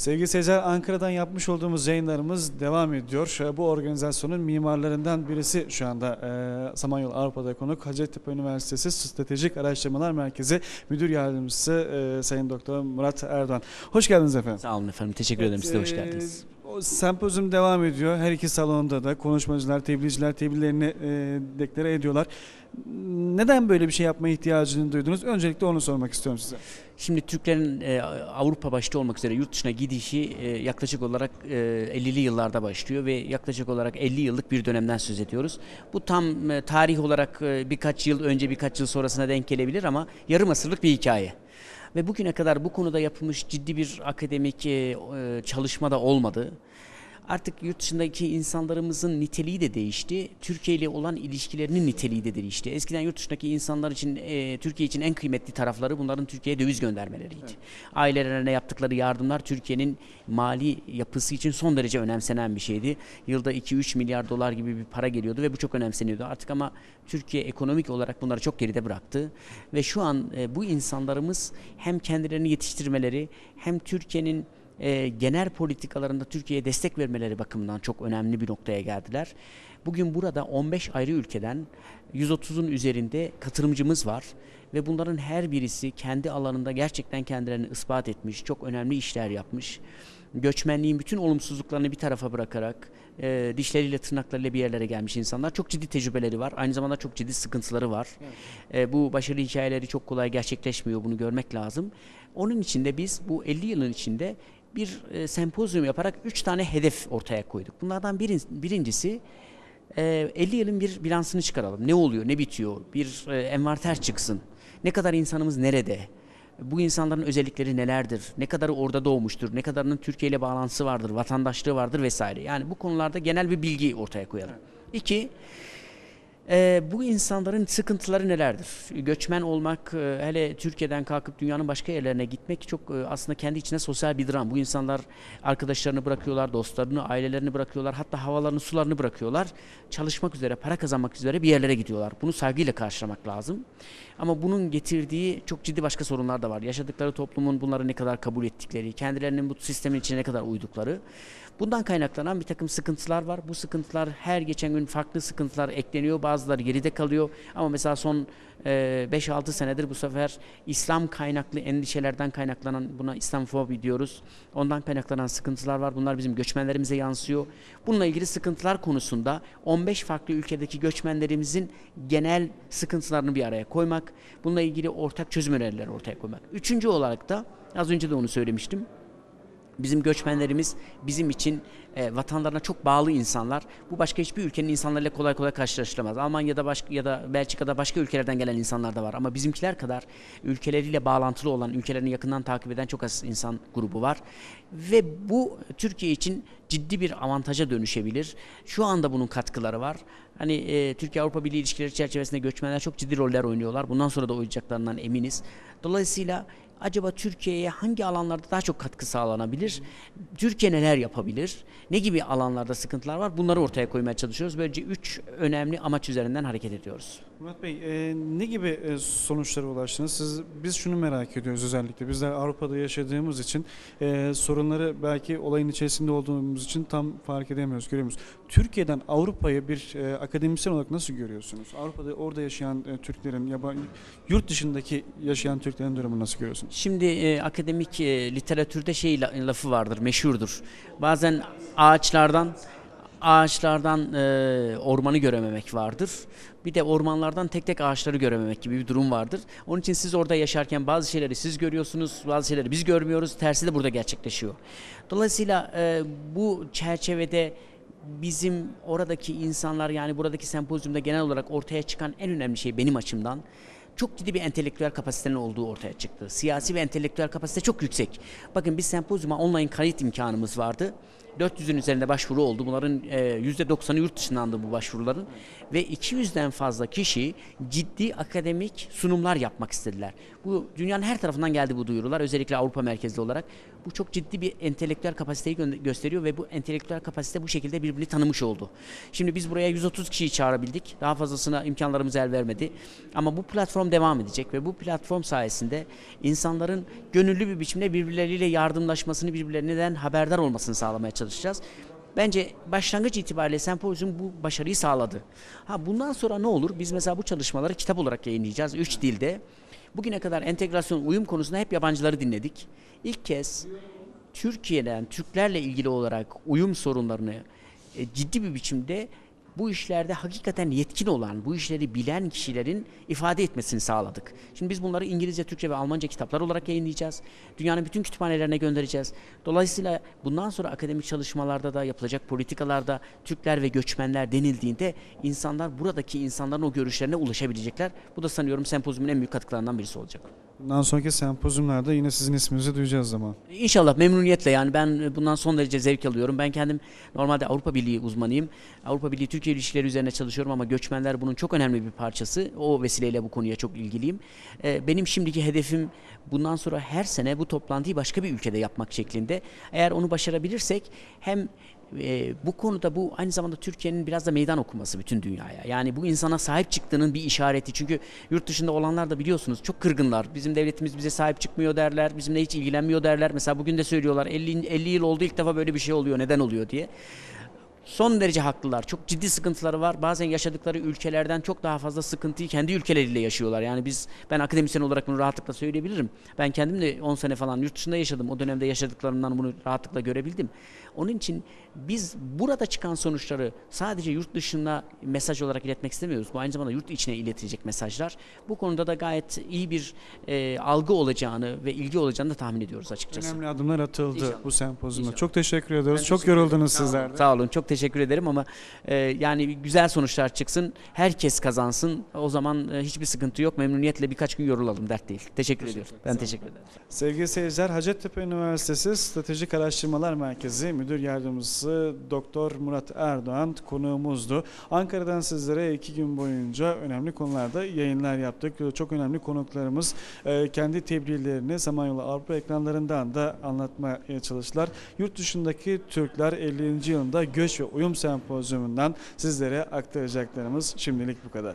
Sevgili seyirciler Ankara'dan yapmış olduğumuz yayınlarımız devam ediyor. Ee, Bu organizasyonun mimarlarından birisi şu anda e, Samanyolu Avrupa'da konuk Hacettepe Üniversitesi Stratejik Araştırmalar Merkezi Müdür Yardımcısı e, Sayın Doktor Murat Erdoğan. Hoş geldiniz efendim. Sağ olun efendim. Teşekkür ederim. Siz de hoş Ee, geldiniz. O sempozyum devam ediyor. Her iki salonda da konuşmacılar, tebliğciler tebliğlerini e, deklare ediyorlar. Neden böyle bir şey yapma ihtiyacını duydunuz? Öncelikle onu sormak istiyorum size. Şimdi Türklerin e, Avrupa başta olmak üzere yurt dışına gidişi e, yaklaşık olarak e, 50'li yıllarda başlıyor ve yaklaşık olarak 50 yıllık bir dönemden söz ediyoruz. Bu tam e, tarih olarak e, birkaç yıl önce birkaç yıl sonrasına denk gelebilir ama yarım asırlık bir hikaye. Ve bugüne kadar bu konuda yapılmış ciddi bir akademik e, e, çalışma da olmadı. Artık yurt dışındaki insanlarımızın niteliği de değişti. Türkiye ile olan ilişkilerinin niteliği de değişti. Eskiden yurt dışındaki insanlar için, e, Türkiye için en kıymetli tarafları bunların Türkiye'ye döviz göndermeleriydi. Ailelerine yaptıkları yardımlar Türkiye'nin mali yapısı için son derece önemsenen bir şeydi. Yılda 2-3 milyar dolar gibi bir para geliyordu ve bu çok önemseniyordu. Artık ama Türkiye ekonomik olarak bunları çok geride bıraktı. Ve şu an e, bu insanlarımız hem kendilerini yetiştirmeleri hem Türkiye'nin e, genel politikalarında Türkiye'ye destek vermeleri bakımından çok önemli bir noktaya geldiler. Bugün burada 15 ayrı ülkeden 130'un üzerinde katılımcımız var ve bunların her birisi kendi alanında gerçekten kendilerini ispat etmiş, çok önemli işler yapmış. Göçmenliğin bütün olumsuzluklarını bir tarafa bırakarak e, dişleriyle tırnaklarıyla bir yerlere gelmiş insanlar. Çok ciddi tecrübeleri var. Aynı zamanda çok ciddi sıkıntıları var. E, bu başarı hikayeleri çok kolay gerçekleşmiyor. Bunu görmek lazım. Onun için de biz bu 50 yılın içinde bir e, sempozyum yaparak 3 tane hedef ortaya koyduk. Bunlardan birin, birincisi e, 50 yılın bir bilansını çıkaralım. Ne oluyor, ne bitiyor? Bir e, envanter çıksın. Ne kadar insanımız nerede? Bu insanların özellikleri nelerdir? Ne kadarı orada doğmuştur? Ne kadarının Türkiye ile bağlantısı vardır? Vatandaşlığı vardır vesaire. Yani bu konularda genel bir bilgi ortaya koyalım. İki, ee, bu insanların sıkıntıları nelerdir? Göçmen olmak, e, hele Türkiye'den kalkıp dünyanın başka yerlerine gitmek çok e, aslında kendi içine sosyal bir dram. Bu insanlar arkadaşlarını bırakıyorlar, dostlarını, ailelerini bırakıyorlar, hatta havalarını, sularını bırakıyorlar. Çalışmak üzere, para kazanmak üzere bir yerlere gidiyorlar. Bunu saygıyla karşılamak lazım. Ama bunun getirdiği çok ciddi başka sorunlar da var. Yaşadıkları toplumun bunları ne kadar kabul ettikleri, kendilerinin bu sistemin içine ne kadar uydukları. Bundan kaynaklanan bir takım sıkıntılar var. Bu sıkıntılar her geçen gün farklı sıkıntılar ekleniyor. Bazıları geride kalıyor. Ama mesela son e, 5-6 senedir bu sefer İslam kaynaklı endişelerden kaynaklanan buna İslamofobi diyoruz. Ondan kaynaklanan sıkıntılar var. Bunlar bizim göçmenlerimize yansıyor. Bununla ilgili sıkıntılar konusunda 15 farklı ülkedeki göçmenlerimizin genel sıkıntılarını bir araya koymak. Bununla ilgili ortak çözüm önerileri ortaya koymak. Üçüncü olarak da az önce de onu söylemiştim. Bizim göçmenlerimiz bizim için e, vatanlarına çok bağlı insanlar. Bu başka hiçbir ülkenin insanlarıyla kolay kolay karşılaşılamaz. Almanya'da başka ya da Belçika'da başka ülkelerden gelen insanlar da var ama bizimkiler kadar ülkeleriyle bağlantılı olan, ülkelerini yakından takip eden çok az insan grubu var. Ve bu Türkiye için ciddi bir avantaja dönüşebilir. Şu anda bunun katkıları var. Hani e, Türkiye-Avrupa Birliği ilişkileri çerçevesinde göçmenler çok ciddi roller oynuyorlar. Bundan sonra da oynayacaklarından eminiz. Dolayısıyla acaba Türkiye'ye hangi alanlarda daha çok katkı sağlanabilir? Türkiye neler yapabilir? Ne gibi alanlarda sıkıntılar var? Bunları ortaya koymaya çalışıyoruz. Böylece üç önemli amaç üzerinden hareket ediyoruz. Murat Bey, e, ne gibi e, sonuçlara ulaştınız? Siz, biz şunu merak ediyoruz özellikle. Bizler Avrupa'da yaşadığımız için e, sorunları belki olayın içerisinde olduğumuz için tam fark edemiyoruz, göremiyoruz. Türkiye'den Avrupa'yı bir e, akademisyen olarak nasıl görüyorsunuz? Avrupa'da orada yaşayan e, Türklerin, yabancı, yurt dışındaki yaşayan Türklerin durumunu nasıl görüyorsunuz? Şimdi e, akademik e, literatürde şey la- lafı vardır, meşhurdur. Bazen ağaçlardan ağaçlardan e, ormanı görememek vardır. Bir de ormanlardan tek tek ağaçları görememek gibi bir durum vardır. Onun için siz orada yaşarken bazı şeyleri siz görüyorsunuz, bazı şeyleri biz görmüyoruz. Tersi de burada gerçekleşiyor. Dolayısıyla e, bu çerçevede bizim oradaki insanlar yani buradaki sempozyumda genel olarak ortaya çıkan en önemli şey benim açımdan çok ciddi bir entelektüel kapasitenin olduğu ortaya çıktı. Siyasi ve entelektüel kapasite çok yüksek. Bakın biz sempozyuma online kayıt imkanımız vardı. 400'ün üzerinde başvuru oldu. Bunların e, %90'ı yurt dışındandı bu başvuruların. Ve 200'den fazla kişi ciddi akademik sunumlar yapmak istediler. Bu dünyanın her tarafından geldi bu duyurular. Özellikle Avrupa merkezli olarak. Bu çok ciddi bir entelektüel kapasiteyi gö- gösteriyor ve bu entelektüel kapasite bu şekilde birbirini tanımış oldu. Şimdi biz buraya 130 kişiyi çağırabildik. Daha fazlasına imkanlarımız el vermedi. Ama bu platform devam edecek ve bu platform sayesinde insanların gönüllü bir biçimde birbirleriyle yardımlaşmasını, birbirlerinden haberdar olmasını sağlamaya çalışacağız. Bence başlangıç itibariyle sempozyum bu başarıyı sağladı. Ha bundan sonra ne olur? Biz mesela bu çalışmaları kitap olarak yayınlayacağız. Üç dilde. Bugüne kadar entegrasyon, uyum konusunda hep yabancıları dinledik. İlk kez Türkiye'den Türklerle ilgili olarak uyum sorunlarını e, ciddi bir biçimde bu işlerde hakikaten yetkin olan, bu işleri bilen kişilerin ifade etmesini sağladık. Şimdi biz bunları İngilizce, Türkçe ve Almanca kitaplar olarak yayınlayacağız. Dünyanın bütün kütüphanelerine göndereceğiz. Dolayısıyla bundan sonra akademik çalışmalarda da yapılacak politikalarda Türkler ve göçmenler denildiğinde insanlar buradaki insanların o görüşlerine ulaşabilecekler. Bu da sanıyorum sempozyumun en büyük katkılarından birisi olacak. Bundan sonraki sempozyumlarda yine sizin isminizi duyacağız zaman. İnşallah memnuniyetle yani ben bundan son derece zevk alıyorum. Ben kendim normalde Avrupa Birliği uzmanıyım. Avrupa Birliği Türkiye ilişkileri üzerine çalışıyorum ama göçmenler bunun çok önemli bir parçası. O vesileyle bu konuya çok ilgiliyim. Ee, Benim şimdiki hedefim bundan sonra her sene bu toplantıyı başka bir ülkede yapmak şeklinde. Eğer onu başarabilirsek hem e, bu konuda bu aynı zamanda Türkiye'nin biraz da meydan okuması bütün dünyaya. Yani bu insana sahip çıktığının bir işareti. Çünkü yurt dışında olanlar da biliyorsunuz çok kırgınlar. Bizim devletimiz bize sahip çıkmıyor derler. Bizimle hiç ilgilenmiyor derler. Mesela bugün de söylüyorlar 50, 50 yıl oldu ilk defa böyle bir şey oluyor. Neden oluyor diye. Son derece haklılar. Çok ciddi sıkıntıları var. Bazen yaşadıkları ülkelerden çok daha fazla sıkıntıyı kendi ülkeleriyle yaşıyorlar. Yani biz ben akademisyen olarak bunu rahatlıkla söyleyebilirim. Ben kendim de 10 sene falan yurt dışında yaşadım. O dönemde yaşadıklarımdan bunu rahatlıkla görebildim. Onun için biz burada çıkan sonuçları sadece yurt dışına mesaj olarak iletmek istemiyoruz. Bu aynı zamanda yurt içine iletilecek mesajlar. Bu konuda da gayet iyi bir e, algı olacağını ve ilgi olacağını da tahmin ediyoruz açıkçası. Önemli adımlar atıldı İnşallah. bu sempozyumda. İnşallah. Çok teşekkür ediyoruz. Ben Çok teşekkür yoruldunuz sizler. Sağ olun. Çok teşekkür ederim ama e, yani güzel sonuçlar çıksın. Herkes kazansın. O zaman e, hiçbir sıkıntı yok. Memnuniyetle birkaç gün yorulalım. Dert değil. Teşekkür ediyorum. Ben teşekkür ederim. Sevgili seyirciler, Hacettepe Üniversitesi Stratejik Araştırmalar Merkezi Müdür Yardımcısı Doktor Murat Erdoğan konuğumuzdu. Ankara'dan sizlere iki gün boyunca önemli konularda yayınlar yaptık. Çok önemli konuklarımız e, kendi tebliğlerini Samanyolu Avrupa ekranlarından da anlatmaya çalıştılar. Yurt dışındaki Türkler 50. yılında Göç Uyum Sempozyumundan sizlere aktaracaklarımız şimdilik bu kadar.